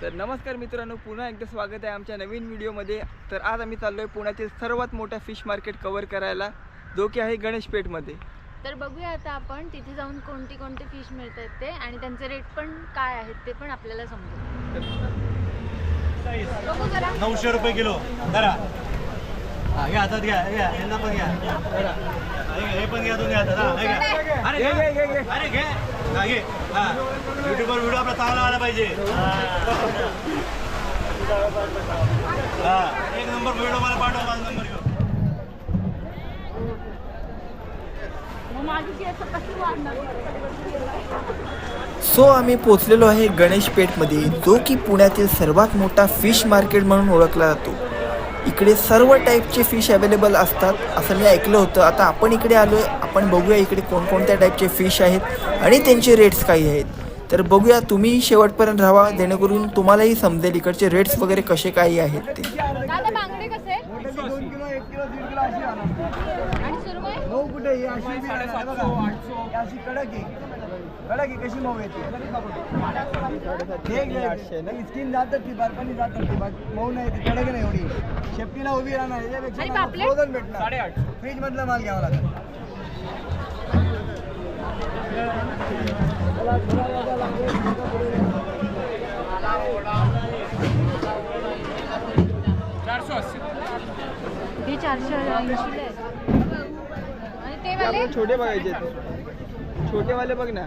तर नमस्कार मित्रांनो पुन्हा एकदा स्वागत आहे आमच्या नवीन व्हिडिओमध्ये. तर आज आम्ही चाललो आहे पुण्यातील सर्वात मोठा फिश मार्केट कवर करायला जो की आहे गणेशपेठमध्ये तर बघूया आता आपण तिथे जाऊन कोणती कोणते फिश मिळतात ते आणि त्यांचे रेट पण काय आहेत ते पण आपल्याला जरा. नऊशे रुपये किलो. धरा. हा घ्या हातात घ्या हे घ्या यांना पण घ्या. हा, पण घ्या हातात. हा, हे अरे घे. अरे घे. हा घे हा. युट्यूबवर व्हिडिओ आपला चांगला आला पाहिजे. हा. एक नंबर व्हिडिओ मला पाठवा माझा नंबर घेऊ. सो आम्ही पोचलेलो आहे गणेश पेठमध्ये जो की पुण्यातील सर्वात मोठा फिश मार्केट म्हणून ओळखला जातो. इकडे सर्व टाईपचे फिश अवेलेबल असतात. असं मी ऐकलं होतं. आता आपण इकडे आलो आहे आपण बघूया इकडे कोणकोणत्या टाईपचे फिश आहेत आणि त्यांचे रेट्स काही आहेत. तर बघूया तुम्ही शेवटपर्यंत राहा. जेणेकरून तुम्हालाही समजेल इकडचे रेट्स वगैरे कसे काही आहेत ते. दादा बांगडे कसे? दोन किलो एक किलो दीड किलो अशी आणा आणि सुरमई मऊ कुठे ही हे. ही कडक आहे. कशी मऊ येते स्किन जातात ती बर्फानी जातात ती मऊ नाही ती कडक नाही एवढी. शेपटीला उभी राहणार याच्यापेक्षा? फ्रोझन भेटणार. फ्रीज मधला माल घ्यावा लागेल. हे चारशे ते वाले? आपल्याला छोटे बघायचे. छोटे वाले बघ ना.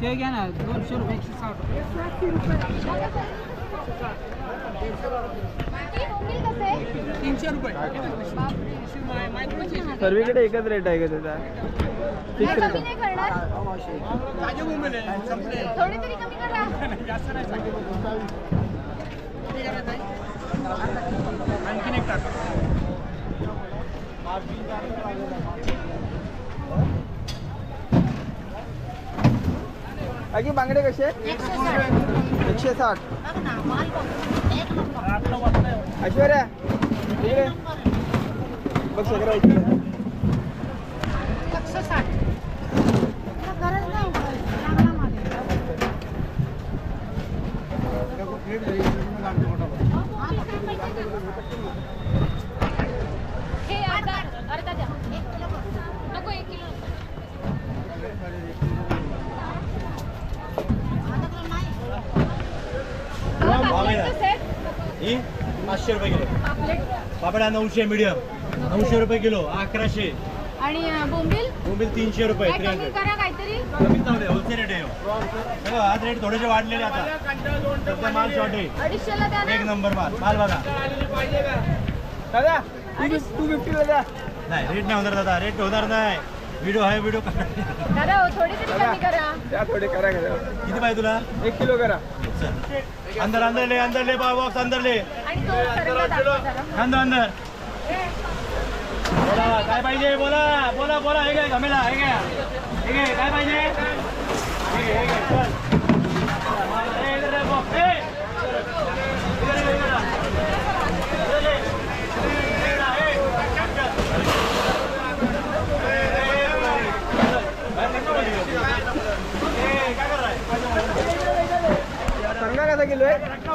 ते घ्या ना दोनशे रुपये एकशे साठ तीनशे रुपये. सर्वीकडे एकच रेट आहे का त्याचा? आणखीन एक टाका. अगी बांगडे कसे एकशे साठ. ऐश्वर्या ठीक आहे. बघ सगळं इकडे एकशे साठ गरज नाही चांगला माल आहे. हे अर्धा अर्धा द्या नको एक किलो पापलेट कसे ही पाचशे रुपये किलो. पापड्या नऊशे मीडियम नऊशे रुपये किलो अकराशे. आणि बोंबील? मोबाईल तीनशे रुपये थ्री हंड्रेड कमीच होलसेल रेट आहे हो. आज रेट थोडेसे वाढलेले आता. सध्या माल शॉर्ट आहे. एक नंबर माल. माल बघा. दादा टू टू फिफ्टीला द्या. नाही रेट नाही होणार दादा. रेट होणार नाही. व्हिडिओ आहे व्हिडिओ दादा हो, थोडी तरी कमी करा. थोडे करा करा. किती पाहिजे तुला? एक किलो करा. अंदर अंदर ले अंदर ले बॉक्स अंदर ले. अंदर अंदर. बोला काय पाहिजे? बोला बोला बोला. हे काय गमेला हे काय हे काय काय पाहिजे? हे घे, हे घे,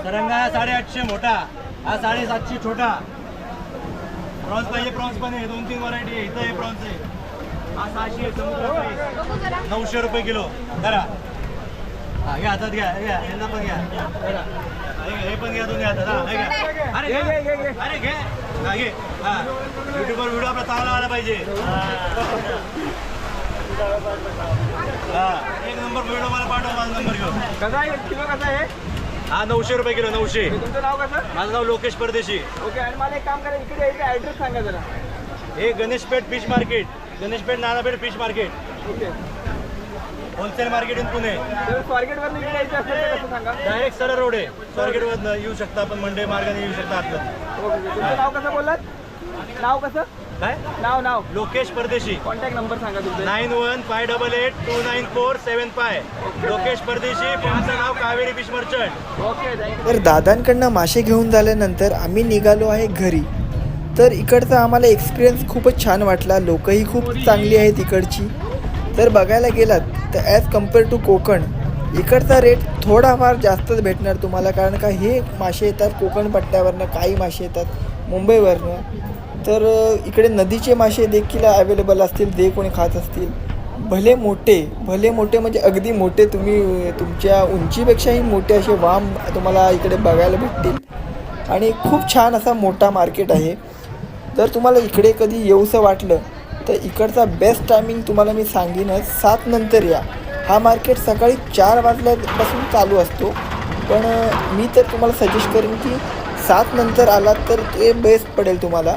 आहे सरंगा साडेआठशे मोठा हा साडेसातशे छोटा. प्रॉन्स पाहिजे प्रॉन्स पण आहे दोन तीन व्हरायटी आहे इथं आहे प्रॉन्स आहे हा सहाशे नऊशे रुपये किलो. धरा. हा घ्या हातात घ्या हे घ्या यांना पण घ्या. हे घ्या, हे पण घ्या तुम्ही हातात. हा हे घ्या. अरे. अरे घे. हा घे. हा. युट्यूबवर व्हिडिओ आपला चांगला आला पाहिजे. हा. एक नंबर व्हिडिओ मला पाठवा माझा नंबर घेऊन. कसा आहे? किलो कसा आहे? हा नऊशे रुपये किलो नऊशे. तुमचं नाव कसं माझं नाव लोकेश परदेशी. ओके आणि मला एक काम करा इकडे यायचं ॲड्रेस सांगा जरा. हे Ganeshpeth fish market Ganeshpeth Nanapeth fish market okay. Wholesale market in Pune तर स्वारगेटवरनं इकडे यायचं असेल तर कसं सांगा? डायरेक्ट सरळ रोड आहे. स्वारगेटवरनं येऊ शकता आपण मंडे मार्गाने येऊ शकता आतलं ओके तुमचं नाव कसं बोललात? नाव कसं? काय? नाव नाव. लोकेश परदेशी. कॉन्टॅक्ट नंबर सांगा तुमचं. Nine one five double eight two nine four seven five. Lokesh Pardeshi पुण्याचं नाव कावेरी फिश मर्चंट. ओके तर दादांकडनं मासे घेऊन झाल्यानंतर आम्ही निघालो आहे घरी. तर इकडचा आम्हाला एक्सपिरियन्स खूपच छान वाटला. लोकही खूप चांगली आहेत इकडची. तर बघायला गेलात तर ॲज कंपेअर टू कोकण इकडचा रेट थोडाफार जास्तच भेटणार तुम्हाला. कारण का हे मासे येतात कोकण पट्ट्यावरनं काही मासे येतात. मुंबईवरनं. तर इकडे नदीचे मासे देखील अवेलेबल असतील ते कोणी खात असतील. भले मोठे भले मोठे म्हणजे अगदी मोठे तुम्ही तुमच्या उंचीपेक्षाही मोठे असे वाम तुम्हाला इकडे बघायला भेटतील. आणि खूप छान असा मोठा मार्केट आहे. जर तुम्हाला इकडे कधी येऊसं वाटलं तर इकडचा बेस्ट टायमिंग तुम्हाला मी सांगेनच सात नंतर या. हा मार्केट सकाळी चार वाजल्यापासून चालू असतो. पण मी तर तुम्हाला सजेस्ट करेन की सात नंतर आलात तर ते बेस्ट पडेल तुम्हाला.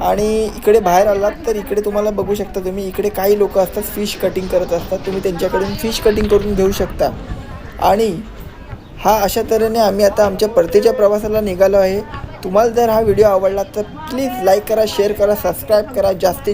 आणि इकडे बाहेर आलात तर इकडे तुम्हाला बघू शकता तुम्ही इकडे काही लोक असतात फिश कटिंग करत असतात. तुम्ही त्यांच्याकडून फिश कटिंग करून घेऊ शकता. आणि हा अशा तऱ्हेने आम्ही आता आमच्या परतीच्या प्रवासाला निघालो आहे. तुम्हाला जर हा व्हिडिओ आवडला तर प्लीज लाईक करा शेअर करा सबस्क्राईब करा. जास्तीत